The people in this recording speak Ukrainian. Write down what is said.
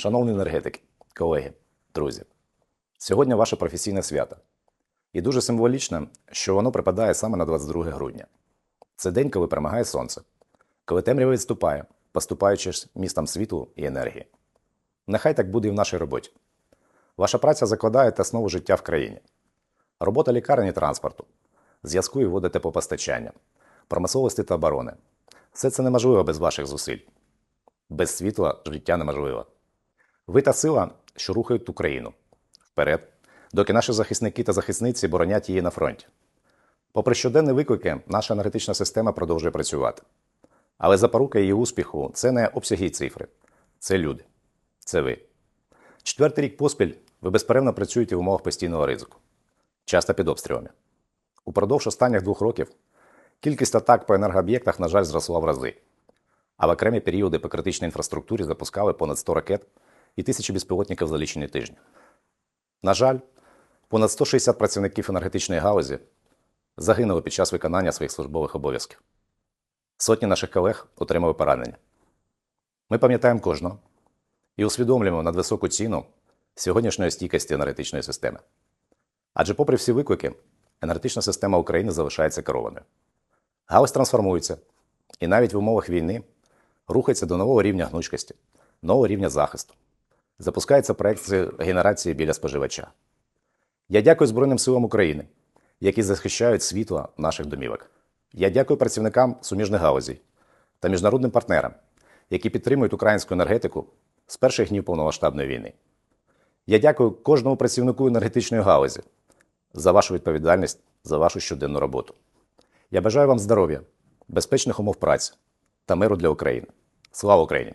Шановні енергетики, колеги, друзі, сьогодні ваше професійне свято. І дуже символічно, що воно припадає саме на 22 грудня. Це день, коли перемагає сонце, коли темрява відступає, поступаючи ж містам світлу і енергії. Нехай так буде і в нашій роботі. Ваша праця закладає основу життя в країні. Робота лікарні транспорту, зв'язку і води теплопостачання, промисловості та оборони. Все це неможливо без ваших зусиль. Без світла життя неможливо. Ви та сила, що рухають Україну вперед, доки наші захисники та захисниці боронять її на фронті. Попри щоденні виклики, наша енергетична система продовжує працювати. Але запорука її успіху це не обсяги і цифри, це люди, це ви. Четвертий рік поспіль ви безперервно працюєте в умовах постійного ризику, часто під обстрілами. Упродовж останніх двох років кількість атак по енергооб'єктах, на жаль, зросла в рази. А в окремі періоди по критичній інфраструктурі запускали понад 100 ракет і тисячі безпілотників за лічені тижні. На жаль, понад 160 працівників енергетичної галузі загинули під час виконання своїх службових обов'язків. Сотні наших колег отримали поранення. Ми пам'ятаємо кожного і усвідомлюємо надвисоку ціну сьогоднішньої стійкості енергетичної системи. Адже, попри всі виклики, енергетична система України залишається керованою. Галузь трансформується і навіть в умовах війни рухається до нового рівня гнучкості, нового рівня захисту. Запускається проект з генерації біля споживача. Я дякую Збройним силам України, які захищають світло наших домівок. Я дякую працівникам суміжних галузей та міжнародним партнерам, які підтримують українську енергетику з перших днів повномасштабної війни. Я дякую кожному працівнику енергетичної галузі за вашу відповідальність, за вашу щоденну роботу. Я бажаю вам здоров'я, безпечних умов праці та миру для України. Слава Україні!